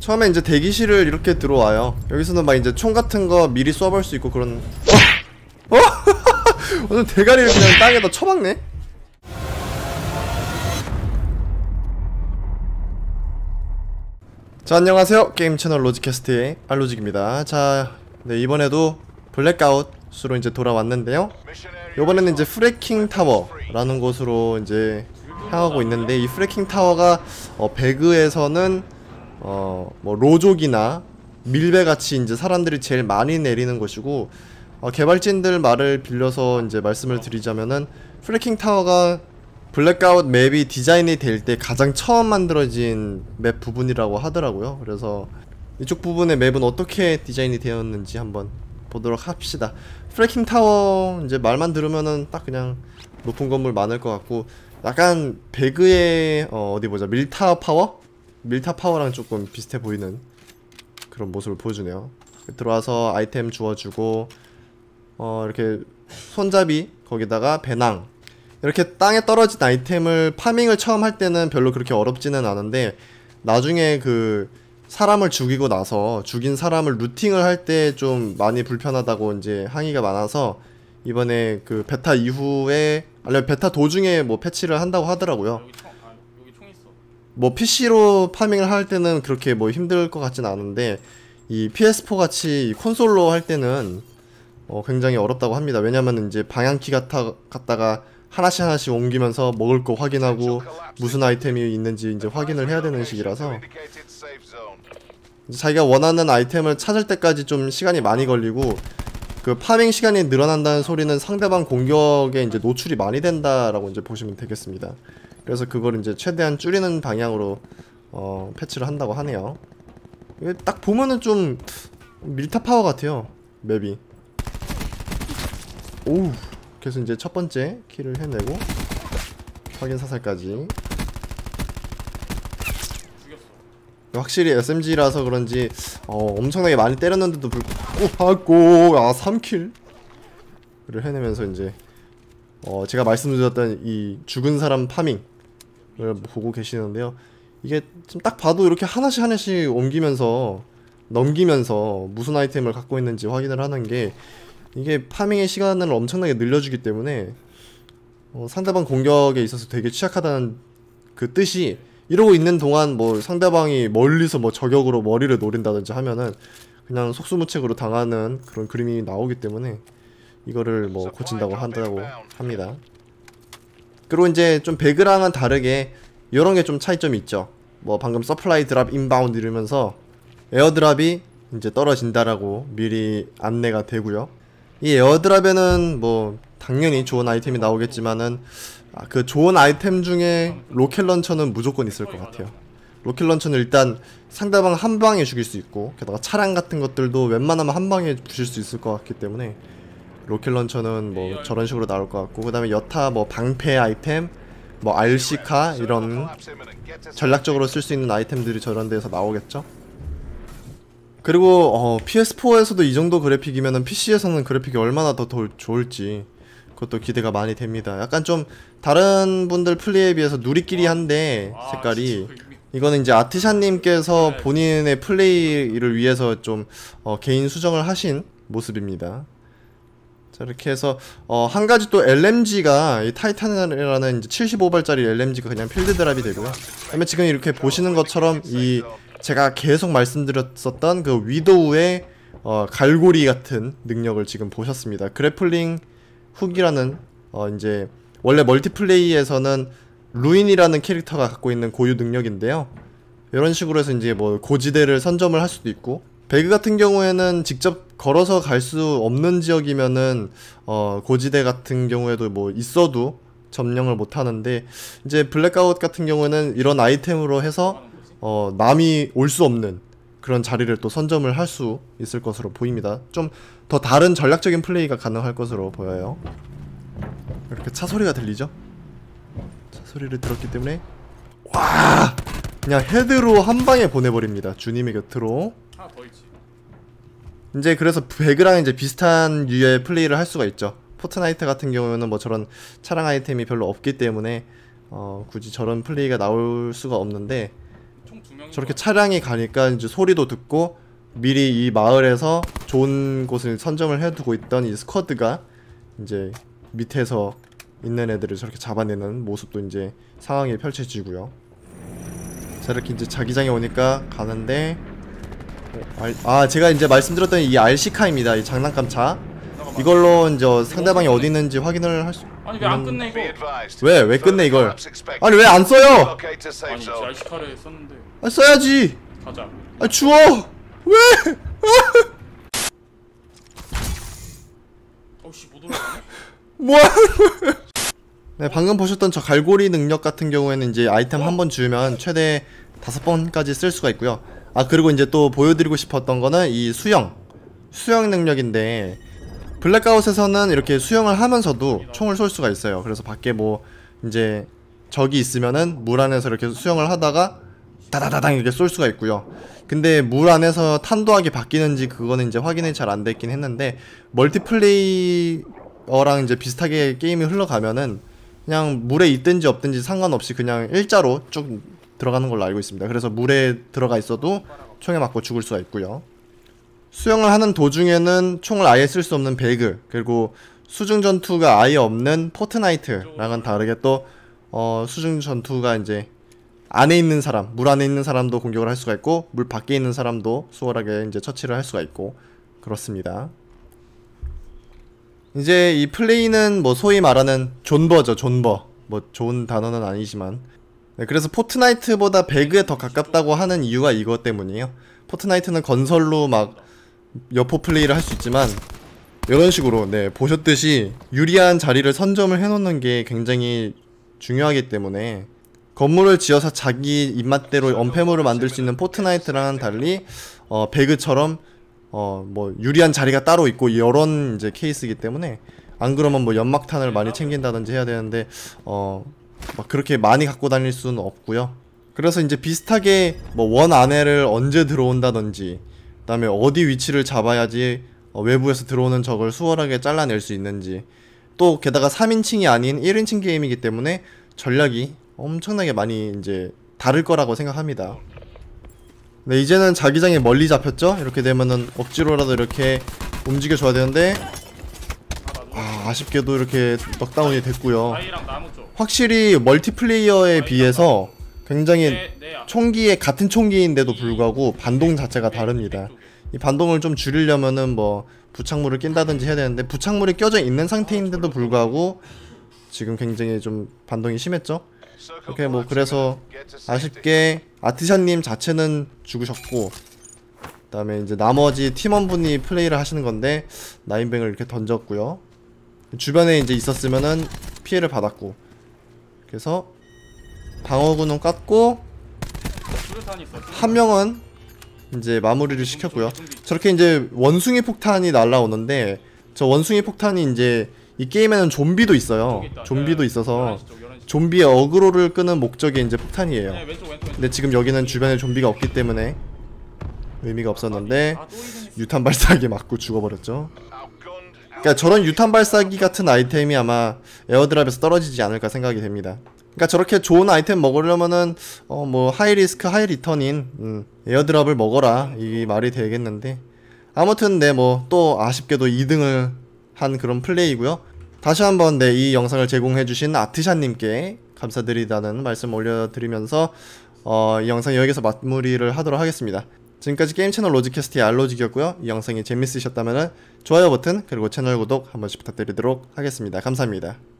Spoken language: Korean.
처음에 이제 대기실을 이렇게 들어와요. 여기서는 막 이제 총 같은 거 미리 쏴볼 수 있고 그런. 어? 어? 오늘 대가리를 그냥 땅에다 쳐박네. 자 안녕하세요 게임 채널 로지캐스트의 알로직입니다. 자 네, 이번에도 블랙아웃으로 이제 돌아왔는데요. 이번에는 이제 프레킹 타워라는 곳으로 이제 향하고 있는데 이 프레킹 타워가 어, 배그에서는 어 뭐 로족이나 밀배 같이 이제 사람들이 제일 많이 내리는 곳이고 어, 개발진들 말을 빌려서 이제 말씀을 드리자면은 프레킹 타워가 블랙아웃 맵이 디자인이 될 때 가장 처음 만들어진 맵 부분이라고 하더라고요. 그래서 이쪽 부분의 맵은 어떻게 디자인이 되었는지 한번 보도록 합시다. 프레킹 타워 이제 말만 들으면은 딱 그냥 높은 건물 많을 것 같고 약간 배그의 어, 어디 보자 밀타 파워? 밀타 파워랑 조금 비슷해 보이는 그런 모습을 보여주네요. 들어와서 아이템 주워주고 어 이렇게 손잡이 거기다가 배낭 이렇게 땅에 떨어진 아이템을 파밍을 처음 할 때는 별로 그렇게 어렵지는 않은데 나중에 그 사람을 죽이고 나서 죽인 사람을 루팅을 할 때 좀 많이 불편하다고 이제 항의가 많아서 이번에 그 베타 이후에 아니면 베타 도중에 뭐 패치를 한다고 하더라고요. 여기 총, 아, 여기 총 있어. 뭐 PC로 파밍을 할 때는 그렇게 뭐 힘들 것 같진 않은데 이 PS4 같이 이 콘솔로 할 때는 어 굉장히 어렵다고 합니다. 왜냐면 이제 방향키 갖다 갖다가 하나씩 하나씩 옮기면서 먹을 거 확인하고 무슨 아이템이 있는지 이제 확인을 해야 되는 식이라서 자기가 원하는 아이템을 찾을 때까지 좀 시간이 많이 걸리고 그 파밍 시간이 늘어난다는 소리는 상대방 공격에 이제 노출이 많이 된다라고 이제 보시면 되겠습니다. 그래서 그걸 이제 최대한 줄이는 방향으로 어, 패치를 한다고 하네요. 이게 딱 보면은 좀 밀타 파워 같아요. 맵이. 오우. 그래서 이제 첫 번째 킬을 해내고 확인 사살까지. 확실히 SMG라서 그런지 어, 엄청나게 많이 때렸는데도 불구하고 아 3킬 를 해내면서 이제 어, 제가 말씀드렸던 이 죽은 사람 파밍을 보고 계시는데요. 이게 좀 딱 봐도 이렇게 하나씩 하나씩 옮기면서 넘기면서 무슨 아이템을 갖고 있는지 확인을 하는 게 이게 파밍의 시간을 엄청나게 늘려주기 때문에 어, 상대방 공격에 있어서 되게 취약하다는 그 뜻이 이러고 있는 동안 뭐 상대방이 멀리서 뭐 저격으로 머리를 노린다든지 하면은 그냥 속수무책으로 당하는 그런 그림이 나오기 때문에 이거를 뭐 고친다고 한다고 합니다. 그리고 이제 좀 배그랑은 다르게 이런 게 좀 차이점이 있죠. 뭐 방금 서플라이 드랍 인바운드 이러면서 에어드랍이 이제 떨어진다라고 미리 안내가 되고요. 이 에어드랍에는 뭐 당연히 좋은 아이템이 나오겠지만은 아, 그 좋은 아이템 중에 로켓 런처는 무조건 있을 것 같아요. 로켓 런처는 일단 상대방 한 방에 죽일 수 있고 게다가 차량 같은 것들도 웬만하면 한 방에 부실 수 있을 것 같기 때문에 로켓 런처는 뭐 저런 식으로 나올 것 같고 그 다음에 여타 뭐 방패 아이템 뭐 RC카 이런 전략적으로 쓸 수 있는 아이템들이 저런 데에서 나오겠죠. 그리고 어, PS4에서도 이 정도 그래픽이면은 PC에서는 그래픽이 얼마나 더, 더 좋을지 그것도 기대가 많이 됩니다. 약간 좀 다른 분들 플레이에 비해서 누리끼리 한데 아, 색깔이 이거 이거는 이제 아티샤님께서 네. 본인의 플레이를 위해서 좀 어, 개인 수정을 하신 모습입니다. 자 이렇게 해서 어, 한 가지 또 LMG가 이 타이탄이라는 이제 75발짜리 LMG가 그냥 필드 드랍이 되고요. 그다음에 지금 이렇게 보시는 것처럼 이 제가 계속 말씀드렸었던 그 위도우의 어, 갈고리 같은 능력을 지금 보셨습니다. 그래플링 훅이라는 어, 이제 원래 멀티플레이에서는 루인이라는 캐릭터가 갖고 있는 고유 능력인데요. 이런 식으로 해서 이제 뭐 고지대를 선점을 할 수도 있고 배그 같은 경우에는 직접 걸어서 갈 수 없는 지역이면은 어 고지대 같은 경우에도 뭐 있어도 점령을 못 하는데 이제 블랙아웃 같은 경우에는 이런 아이템으로 해서 어 남이 올 수 없는 그런 자리를 또 선점을 할 수 있을 것으로 보입니다. 좀 더 다른 전략적인 플레이가 가능할 것으로 보여요. 이렇게 차 소리가 들리죠? 차 소리를 들었기 때문에 와 그냥 헤드로 한 방에 보내버립니다. 주님의 곁으로. 하나 더 있지. 이제 그래서 배그랑 이제 비슷한 유의 플레이를 할 수가 있죠. 포트나이트 같은 경우에는 뭐 저런 차량 아이템이 별로 없기 때문에 어, 굳이 저런 플레이가 나올 수가 없는데 저렇게 차량이 가니까 이제 소리도 듣고 미리 이 마을에서 좋은 곳을 선점을 해두고 있던 이 스쿼드가 이제 밑에서 있는 애들을 저렇게 잡아내는 모습도 이제 상황이 펼쳐지고요. 자 이렇게 이제 자기장에 오니까 가는데 아 제가 이제 말씀드렸던 이 RC카입니다. 이 장난감 차. 이걸로 이제 상대방이 어디 있는지 확인을 할 수. 아니 왜 안 끝내 이거. 왜 왜 끝내 이걸? 아니 왜 안 써요? 아니. 알시카를 썼는데 아, 써야지. 가자 아 주워. 왜? 어우씨 못 올라가네 뭐야? 네, 방금 보셨던 저 갈고리 능력 같은 경우에는 이제 아이템 한 번 주면 최대 다섯 번까지 쓸 수가 있고요. 아 그리고 이제 또 보여드리고 싶었던 거는 이 수영, 수영 능력인데 블랙아웃에서는 이렇게 수영을 하면서도 총을 쏠 수가 있어요. 그래서 밖에 뭐 이제 적이 있으면은 물 안에서 이렇게 수영을 하다가 다다다당 이렇게 쏠 수가 있고요. 근데 물 안에서 탄도하게 바뀌는지 그거는 이제 확인이 잘 안 됐긴 했는데 멀티플레이어랑 이제 비슷하게 게임이 흘러가면은 그냥 물에 있든지 없든지 상관없이 그냥 일자로 쭉 들어가는 걸로 알고 있습니다. 그래서 물에 들어가 있어도 총에 맞고 죽을 수가 있고요. 수영을 하는 도중에는 총을 아예 쓸 수 없는 배그 그리고 수중 전투가 아예 없는 포트나이트랑은 다르게 또 어, 수중 전투가 이제 안에 있는 사람, 물 안에 있는 사람도 공격을 할 수가 있고 물 밖에 있는 사람도 수월하게 이제 처치를 할 수가 있고 그렇습니다. 이제 이 플레이는 뭐 소위 말하는 존버죠, 존버. 뭐 좋은 단어는 아니지만 네, 그래서 포트나이트보다 배그에 더 가깝다고 하는 이유가 이것 때문이에요. 포트나이트는 건설로 막 여포 플레이를 할 수 있지만 이런 식으로 네 보셨듯이 유리한 자리를 선점을 해놓는 게 굉장히 중요하기 때문에 건물을 지어서 자기 입맛대로 엄폐물을 만들 수 있는 포트나이트랑은 달리 어 배그처럼 어 뭐 유리한 자리가 따로 있고 이런 이제 케이스이기 때문에 안 그러면 뭐 연막탄을 많이 챙긴다든지 해야 되는데 어 막 그렇게 많이 갖고 다닐 수는 없고요. 그래서 이제 비슷하게 뭐 원 안에를 언제 들어온다든지 그 다음에 어디 위치를 잡아야지 어, 외부에서 들어오는 적을 수월하게 잘라낼 수 있는지 또 게다가 3인칭이 아닌 1인칭 게임이기 때문에 전략이 엄청나게 많이 이제 다를 거라고 생각합니다. 네, 이제는 자기장이 멀리 잡혔죠? 이렇게 되면은 억지로라도 이렇게 움직여줘야 되는데 아, 아쉽게도 이렇게 넉다운이 됐고요. 확실히 멀티플레이어에 비해서 굉장히 내, 내 앞. 총기에 같은 총기인데도 불구하고 반동 자체가 다릅니다. 이 반동을 좀 줄이려면은 뭐 부착물을 낀다든지 해야 되는데 부착물이 껴져 있는 상태인데도 불구하고 지금 굉장히 좀 반동이 심했죠. 이렇게 뭐 그래서 아쉽게 아티샤님 자체는 죽으셨고 그 다음에 이제 나머지 팀원분이 플레이를 하시는 건데 나인뱅을 이렇게 던졌고요. 주변에 이제 있었으면은 피해를 받았고 그래서 방어구는 깠고 한 명은 이제 마무리를 시켰고요. 저렇게 이제 원숭이 폭탄이 날라오는데 저 원숭이 폭탄이 이제 이 게임에는 좀비도 있어요. 좀비도 있어서 좀비의 어그로를 끄는 목적이 이제 폭탄이에요. 근데 지금 여기는 주변에 좀비가 없기 때문에 의미가 없었는데 유탄 발사기 맞고 죽어버렸죠. 그러니까 저런 유탄 발사기 같은 아이템이 아마 에어드랍에서 떨어지지 않을까 생각이 됩니다. 그러니까 저렇게 좋은 아이템 먹으려면은 어 뭐 하이 리스크 하이 리턴인 음, 에어드랍을 먹어라 이 말이 되겠는데 아무튼 네뭐 또 아쉽게도 2등을 한 그런 플레이고요. 다시 한번 네 이 영상을 제공해주신 아트샷님께 감사드리다는 말씀 올려드리면서 어, 이 영상 여기서 마무리를 하도록 하겠습니다. 지금까지 게임 채널 로지캐스트의 알로직이었고요. 이 영상이 재밌으셨다면 좋아요 버튼 그리고 채널 구독 한 번씩 부탁드리도록 하겠습니다. 감사합니다.